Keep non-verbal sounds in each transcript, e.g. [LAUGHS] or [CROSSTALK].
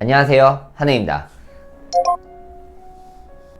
안녕하세요. 한혜입니다.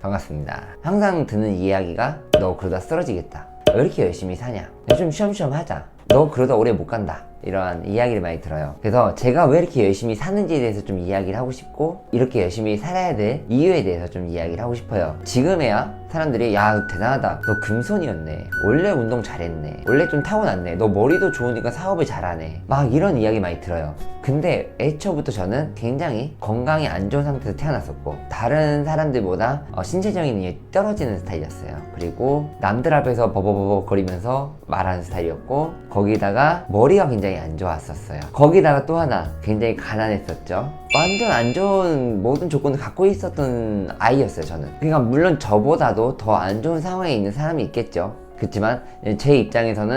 반갑습니다. 항상 듣는 이야기가 너 그러다 쓰러지겠다. 왜 이렇게 열심히 사냐? 좀 쉬엄쉬엄 하자. 너 그러다 오래 못 간다. 이러한 이야기를 많이 들어요. 그래서 제가 왜 이렇게 열심히 사는지에 대해서 좀 이야기를 하고 싶고, 이렇게 열심히 살아야 될 이유에 대해서 좀 이야기를 하고 싶어요. 지금에야 사람들이, 야, 대단하다. 너 금손이었네. 원래 운동 잘했네. 원래 좀 타고났네. 너 머리도 좋으니까 사업을 잘하네. 막 이런 이야기 많이 들어요. 근데 애초부터 저는 굉장히 건강이 안 좋은 상태에서 태어났었고, 다른 사람들보다 어, 신체적인 능력이 떨어지는 스타일이었어요. 그리고 남들 앞에서 버버버벅거리면서 말하는 스타일이었고, 거기다가 머리가 굉장히 안 좋았었어요. 거기다가 또 하나 굉장히 가난했었죠. 완전 안 좋은 모든 조건을 갖고 있었던 아이였어요, 저는. 그러니까 물론 저보다도 더 안 좋은 상황에 있는 사람이 있겠죠. 그렇지만 제 입장에서는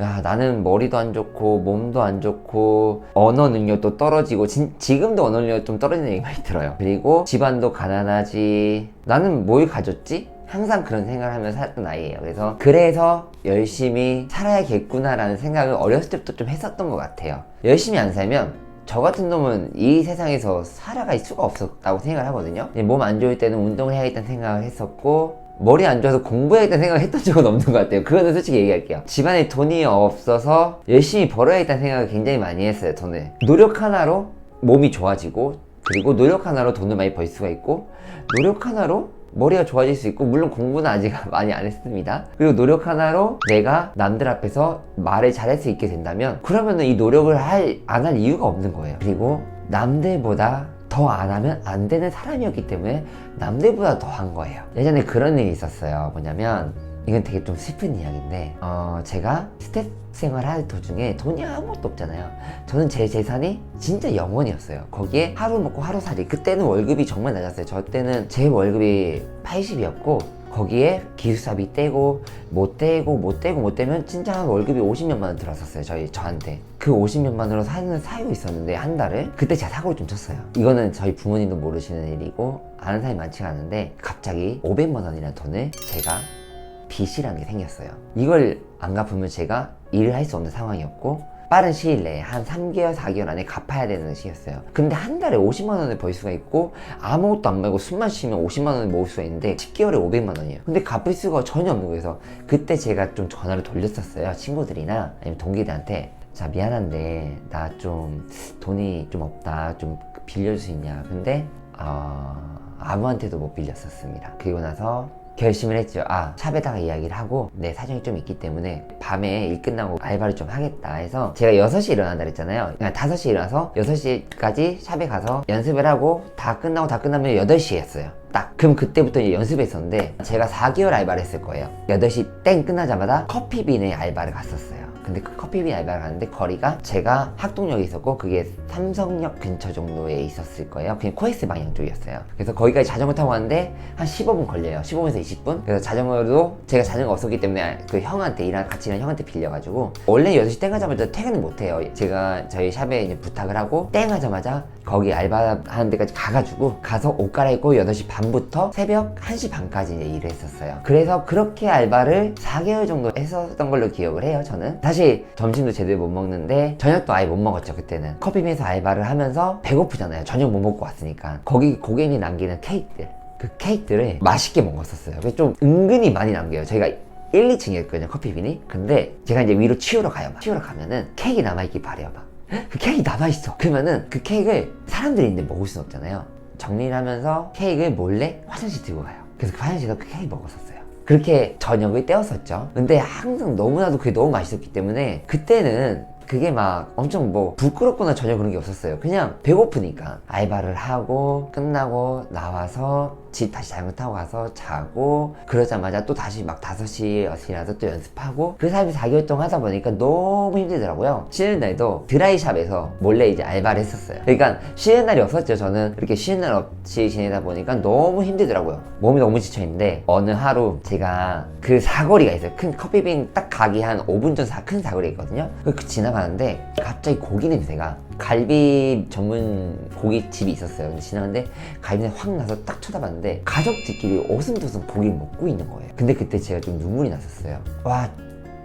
야 나는 머리도 안 좋고 몸도 안 좋고 언어 능력도 떨어지고 진- 지금도 언어 능력 좀 떨어지는 얘기 많이 들어요 그리고 집안도 가난하지 나는 뭘 가졌지? 항상 그런 생각을 하면서 살았던 아이예요 그래서 그래서 열심히 살아야겠구나라는 생각을 어렸을 때부터 좀 했었던 것 같아요 열심히 안 살면 저 같은 놈은 이 세상에서 살아갈 수가 없었다고 생각을 하거든요. 몸 안 좋을 때는 운동을 해야겠다는 생각을 했었고, 머리 안 좋아서 공부해야겠다는 생각을 했던 적은 없는 것 같아요. 그거는 솔직히 얘기할게요. 집안에 돈이 없어서 열심히 벌어야겠다는 생각을 굉장히 많이 했어요, 돈을. 노력 하나로 몸이 좋아지고, 그리고 노력 하나로 돈을 많이 벌 수가 있고, 노력 하나로 머리가 좋아질 수 있고 물론 공부는 아직 [LAUGHS] 많이 안 했습니다. 그리고 노력 하나로 내가 남들 앞에서 말을 잘할 수 있게 된다면 그러면은 이 노력을 할안할 이유가 없는 거예요. 그리고 남들보다 더 안 하면 안 되는 사람이었기 때문에 남들보다 더 한 거예요. 예전에 그런 일이 있었어요. 뭐냐면 이건 되게 좀 슬픈 이야기인데 어 제가 스텝 생활할 도중에 돈이 아무것도 없잖아요. 저는 제 재산이 진짜 영원이었어요. 거기에 하루 먹고 하루 살이. 그때는 월급이 정말 낮았어요. 저 때는 제 월급이 80이었고 거기에 기숙사비 떼고 못 떼고 못 떼고 못 떼면 진짜 한 월급이 50몇만 원 들었었어요 저희 저한테. 그 50몇만 원으로 사는 사유 있었는데 한 달을 그때 제가 사고를 좀 쳤어요. 이거는 저희 부모님도 모르시는 일이고 아는 사람이 많지가 않은데 갑자기 500만 원이라는 돈을 제가 빚이라는 게 생겼어요. 이걸 안 갚으면 제가 일을 할 수 없는 상황이었고 빠른 시일 내에 한 3개월, 4개월 안에 갚아야 되는 시였어요. 근데 한 달에 50만 원을 벌 수가 있고 아무것도 안 말고 숨만 쉬면 50만 원을 모을 수가 있는데 10개월에 500만 원이에요. 근데 갚을 수가 전혀 없는 거여서 그때 제가 좀 전화를 돌렸었어요. 친구들이나 아니면 동기들한테 자 미안한데 나 좀 돈이 좀 없다 좀 빌려줄 수 있냐 근데 어, 아무한테도 못 빌렸었습니다 그리고 나서 결심을 했죠. 아 샵에다가 이야기를 하고 내 사정이 좀 있기 때문에 밤에 일 끝나고 알바를 좀 하겠다 해서 제가 6시에 일어난다 그랬잖아요. 그러니까 5시에 일어나서 6시까지 샵에 가서 연습을 하고 다 끝나고 다 끝나면 8시였어요. 딱. 그럼 그때부터 이제 연습했었는데 제가 4개월 알바를 했을 거예요. 8시 땡 끝나자마자 커피빈에 알바를 갔었어요 근데 그 커피빈 알바를 갔는데 거리가 제가 학동역에 있었고 그게 삼성역 근처 정도에 있었을 거예요. 그냥 코엑스 방향 쪽이었어요. 그래서 거기까지 자전거 타고 가는데 한 15분 걸려요. 15분에서 20분. 그래서 자전거도 제가 자전거 없었기 때문에 그 형한테 일하는 같이 일하는 형한테 빌려가지고 원래 8시 땡 하자마자 퇴근을 못 해요. 제가 저희 샵에 이제 부탁을 하고 땡 하자마자 거기 알바하는 데까지 가가지고 가서 옷 갈아입고 8시 반부터 새벽 1시 반까지 이제 일을 했었어요. 그래서 그렇게 알바를 4개월 정도 했었던 걸로 기억을 해요 저는 사실 점심도 제대로 못 먹는데 저녁도 아예 못 먹었죠 그때는. 커피숍에서 알바를 하면서 배고프잖아요. 저녁 못 먹고 왔으니까. 거기 고객이 남기는 케이크들. 그 케이크들을 맛있게 먹었었어요. 그래서 좀 은근히 많이 남겨요. 저희가 1, 2층이었거든요 커피빈이. 근데 제가 이제 위로 치우러 가요 막. 치우러 가면은 케이크 남아있길 바래요 막. 그 케이크 남아있어. 그러면은 그 케이크를 사람들이 있는데 먹을 순 없잖아요. 정리를 하면서 케이크를 몰래 화장실 들고 가요. 그래서 그 화장실에서 그 케이크 먹었었어요 그렇게 저녁을 때웠었죠. 근데 항상 너무나도 그게 너무 맛있었기 때문에 그때는 그게 막 엄청 뭐 부끄럽거나 전혀 그런 게 없었어요. 그냥 배고프니까. 알바를 하고 끝나고 나와서 집 다시 타고 가서 자고 그러자마자 또 다시 막 5시, 6시라서 또 연습하고 그 사이에 4개월 동안 하다 보니까 너무 힘들더라고요. 쉬는 날도 드라이샵에서 몰래 이제 알바를 했었어요. 그러니까 쉬는 날이 없었죠 저는. 이렇게 쉬는 날 없이 지내다 보니까 너무 힘들더라고요. 몸이 너무 지쳐있는데 어느 하루 제가 그 사거리가 있어요. 큰 커피빈 딱 가기 한 5분 전 큰 사거리 있거든요. 그 지나가 는데 갑자기 고기 냄새가 갈비 전문 고깃집이 있었어요. 지나는데 갈비 냄새 확 나서 딱 쳐다봤는데 가족들끼리 오슴도슴 고기를 먹고 있는 거예요. 근데 그때 제가 좀 눈물이 났었어요. 와,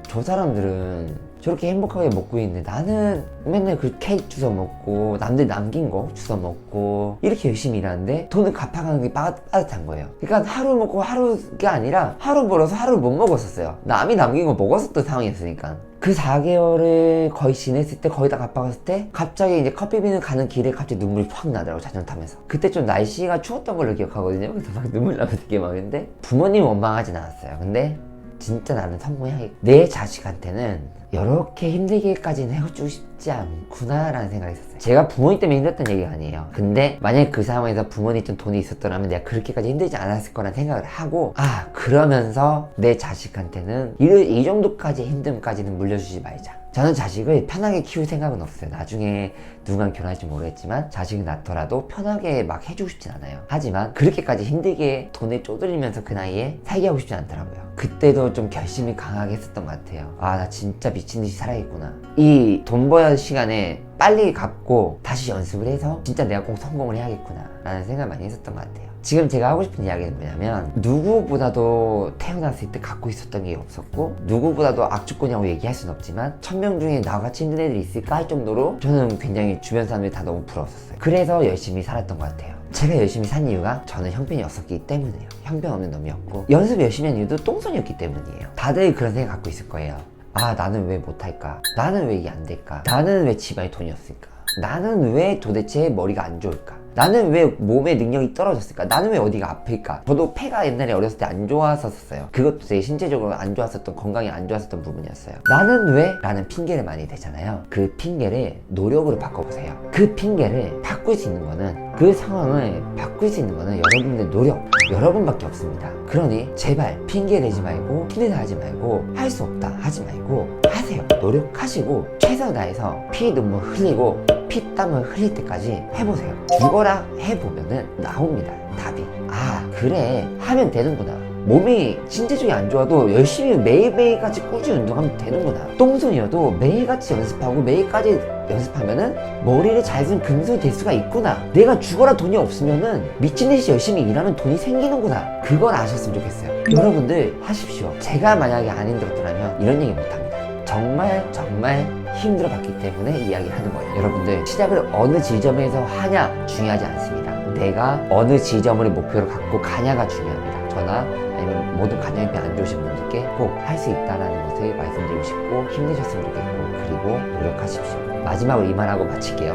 저 사람들은 저렇게 행복하게 먹고 있는데 나는 맨날 그 케이크 주워 먹고 남들 남긴 거 주워 먹고 이렇게 열심히 일하는데 돈을 갚아가는 게 빠, 빠듯한 거예요. 그러니까 하루 먹고 하루가 아니라 하루 벌어서 하루 못 먹었었어요. 남이 남긴 거 먹었었던 상황이었으니까. 그 4개월을 거의 지냈을 때 거의 다 갚아갔을 때 갑자기 이제 커피비는 가는 길에 갑자기 눈물이 팍 나더라고 자전거 타면서. 그때 좀 날씨가 추웠던 걸로 기억하거든요. 그래서 막 눈물 나면서 이렇게 막 했는데 부모님 원망하진 않았어요. 근데 진짜 나는 성공해야겠 내 자식한테는 이렇게 힘들게까지는 해주고 싶지 않구나라는 생각이 있었어요. 제가 부모님 때문에 힘들었던 얘기가 아니에요. 근데 만약에 그 상황에서 부모님 좀 돈이 있었더라면 내가 그렇게까지 힘들지 않았을 거란 생각을 하고 아 그러면서 내 자식한테는 이, 이 정도까지 힘듦까지는 물려주지 말자 저는 자식을 편하게 키울 생각은 없어요. 나중에 누군가 결혼할지 모르겠지만 자식이 낳더라도 편하게 막 해주고 싶진 않아요. 하지만 그렇게까지 힘들게 돈에 쪼들리면서 그 나이에 살게 하고 싶진 않더라고요. 그때도 좀 결심이 강하게 했었던 것 같아요. 아, 나 진짜 미친 듯이 살아야겠구나. 이돈벌 시간에 빨리 갚고 다시 연습을 해서 진짜 내가 꼭 성공을 해야겠구나. 라는 생각을 많이 했었던 것 같아요. 지금 제가 하고 싶은 이야기는 뭐냐면 누구보다도 태어났을 때 갖고 있었던 게 없었고 누구보다도 악주권이라고 얘기할 수는 없지만 천 명 중에 나같이 힘든 애들이 있을까 할 정도로 저는 굉장히 주변 사람들이 다 너무 부러웠었어요. 그래서 열심히 살았던 것 같아요. 제가 열심히 산 이유가 저는 형편이 없었기 때문이에요. 형편 없는 놈이었고 연습 열심히 한 이유도 똥손이었기 때문이에요. 다들 그런 생각 갖고 있을 거예요. 아 나는 왜 못할까? 나는 왜 이게 안 될까? 나는 왜 집안에 돈이 없을까 나는 왜 도대체 머리가 안 좋을까 나는 왜 몸의 능력이 떨어졌을까? 나는 왜 어디가 아플까? 저도 폐가 옛날에 어렸을 때 안 좋았었어요. 그것도 되게 신체적으로 안 좋았었던, 건강이 안 좋았었던 부분이었어요. 나는 왜? 라는 핑계를 많이 대잖아요. 그 핑계를 노력으로 바꿔보세요. 그 핑계를 바꿀 수 있는 거는, 그 상황을 바꿀 수 있는 거는 여러분의 노력, 여러분밖에 없습니다. 그러니 제발 핑계 대지 말고, 티내 하지 말고, 할 수 없다 하지 말고, 하세요. 노력하시고, 최선을 다해서 피 눈물 흘리고, 피 땀을 흘릴 때까지 해보세요. 죽어라 해보면은 나옵니다. 답이. 아, 그래. 하면 되는구나. 몸이 신체적이 안 좋아도 열심히 매일매일같이 꾸준히 운동하면 되는구나. 똥손이어도 매일같이 연습하고 매일까지 연습하면은 머리를 잘 쓴 금손이 될 수가 있구나. 내가 죽어라 돈이 없으면은 미친듯이 열심히 일하면 돈이 생기는구나. 그걸 아셨으면 좋겠어요. 여러분들 하십시오. 제가 만약에 안 힘들었더라면 이런 얘기 못합니다. 정말 정말 힘들어 봤기 때문에 이야기를 하는 거예요. 여러분들 시작을 어느 지점에서 하냐 중요하지 않습니다. 내가 어느 지점을 목표로 갖고 가냐가 중요합니다. 저나 아니면 모든 가정이 안 좋으신 분들께 꼭 할 수 있다는 것을 말씀드리고 싶고 힘내셨으면 좋겠고 그리고 노력하십시오. 마지막으로 이 말하고 마칠게요.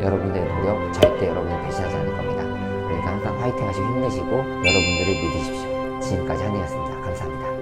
여러분들의 노력 절대 여러분을 배신하지 않을 겁니다. 그러니까 항상 화이팅 하시고 힘내시고 여러분들을 믿으십시오. 지금까지 한이었습니다. 감사합니다.